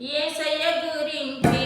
ఏసయ్య గురించి